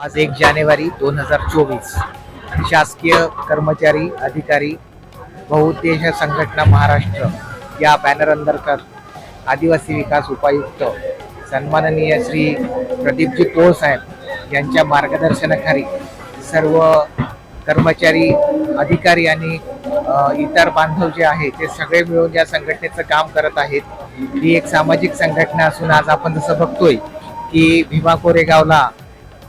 आज एक जानेवारी दोन हजार चोवीस. शासकीय कर्मचारी अधिकारी बहुउद्देशीय संघटना महाराष्ट्र या बॅनर अंतर्गत आदिवासी विकास उपायुक्त सन्माननीय श्री प्रदीपजी पोळ साहेब यांच्या मार्गदर्शनाखाली सर्व कर्मचारी अधिकारी आणि इतर बांधव जे आहे ते सगळे मिळून या संघटनेचं काम करत आहेत. ही एक सामाजिक संघटना असून आज आपण जसं बघतोय की भीमा कोरेगावला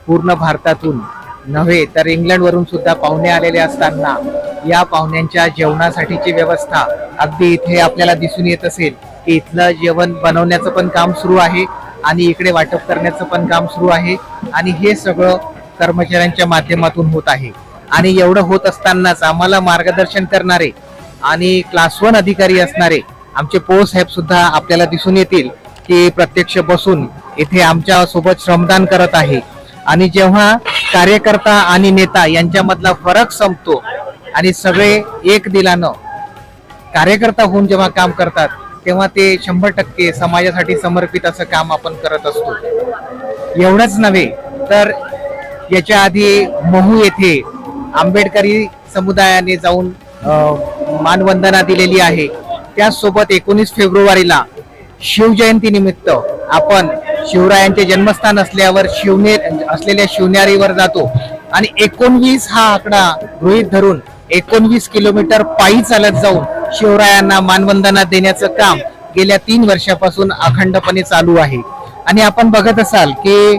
पूर्ण भारतातून नव्हे तर इंग्लंडवरून सुद्धा पाहुणे आलेले असताना या पाहुण्यांच्या जेवणासाठीची व्यवस्था अगदी इथे आपल्याला दिसून येत असेल की इथलं जेवण बनवण्याचं पण काम सुरू आहे आणि इकडे वाटप करण्याचं पण काम सुरू आहे आणि हे सगळं कर्मचाऱ्यांच्या माध्यमातून होत आहे. आणि एवढं होत असतानाच आम्हाला मार्गदर्शन करणारे आणि क्लास वन अधिकारी असणारे आमचे पोस्ट साहेब सुद्धा आपल्याला दिसून येतील की प्रत्यक्ष बसून इथे आमच्यासोबत श्रमदान करत आहे. आणि जेव्हा कार्यकर्ता आणि नेता यांच्यामधला फरक संपतो आणि सगळे एक दिलानं कार्यकर्ता होऊन जेव्हा काम करतात तेव्हा ते शंभर टक्के समाजासाठी समर्पित असं काम आपण करत असतो. एवढंच नव्हे तर याच्या आधी महू येथे आंबेडकरी समुदायाने जाऊन मानवंदना दिलेली आहे. त्याचसोबत एकोणीस फेब्रुवारीला शिवजयंती निमित्त आपण शिवरायांचे जन्मस्थान असल्यावर शिवने असलेल्या शिवनेरीवर जातो. आणि एकोणवीस हा आकडा गृहीत धरून एकोणवीस किलोमीटर पायी चालत जाऊन शिवरायांना मानवंदना देण्याचं काम गेल्या तीन वर्षापासून अखंडपणे चालू आहे. आणि आपण बघत असाल की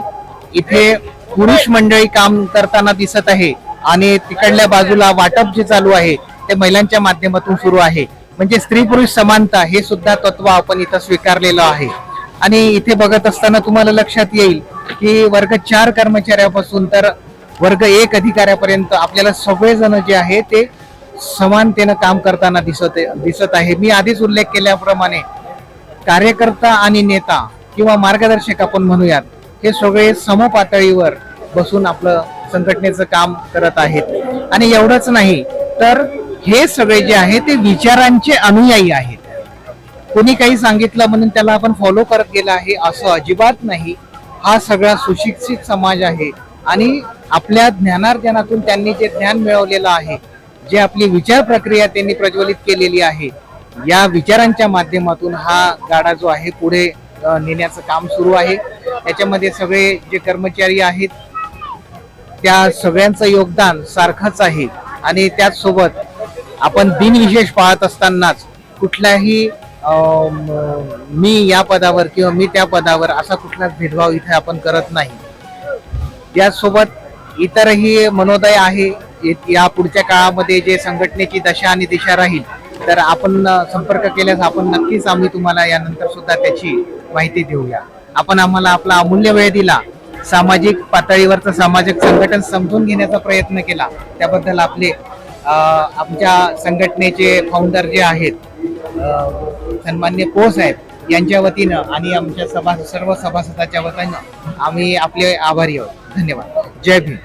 इथे पुरुष मंडळी काम करताना दिसत आहे आणि तिकडल्या बाजूला वाटप जे चालू आहे ते महिलांच्या माध्यमातून सुरू आहे. म्हणजे स्त्री पुरुष समानता हे सुद्धा तत्व आपण इथं स्वीकारलेलं आहे. आणि इथे बघत असताना तुम्हाला लक्षात येईल की वर्ग चार कर्मचाऱ्यापासून तर वर्ग एक अधिकाऱ्यापर्यंत आपल्याला सगळेजण जे आहे ते समानतेनं काम करताना दिसत दिसत आहे. मी आधीच उल्लेख केल्याप्रमाणे कार्यकर्ता आणि नेता किंवा मार्गदर्शक आपण म्हणूयात हे सगळे समपातळीवर बसून आपलं संघटनेचं काम करत आहेत. आणि एवढंच नाही तर हे सगळे जे आहे ते विचारांचे अनुयायी आहेत. कोणी काही सांगितलं म्हणून त्याला आपण फॉलो करत गेला आहे असं अजिबात नाही. हा सगळा सुशिक्षित समाज आहे आणि आपल्या ज्ञानार्जनातून त्यांनी जे ज्ञान मिळवलेलं आहे जे आपली विचार प्रक्रिया त्यांनी प्रज्वलित केलेली आहे या विचारांच्या माध्यमातून हा गाडा जो आहे पुढे नेण्याचं काम सुरू आहे. त्याच्यामध्ये सगळे जे कर्मचारी आहेत त्या सगळ्यांचं योगदान सारखंच आहे आणि त्याचसोबत आपण दिनविशेष पाहत असतानाच कुठल्याही मी या पदावर किंवा मी त्या पदावर असा कुठलाच भेदभाव इथे आपण करत नाही. यासोबत इतरही मनोदय आहे इ- या पुढच्या काळामध्ये जे संघटनेची दशा आणि दिशा राहील तर आपण संपर्क केल्यास आपण नक्कीच आम्ही तुम्हाला यानंतर सुद्धा त्याची माहिती देऊया. आपण आम्हाला आपला अमूल्य वेळ दिला सामाजिक पातळीवरचं सामाजिक संघटन समजून घेण्याचा प्रयत्न केला त्याबद्दल आपले आमच्या संघटनेचे फाउंडर जे आहेत सन्मान्य पो साहेब यांच्या वतीनं आणि आमच्या सभा सर्व सभासदाच्या वतीनं आम्ही आपले आभारी आहोत. धन्यवाद. जय भीम.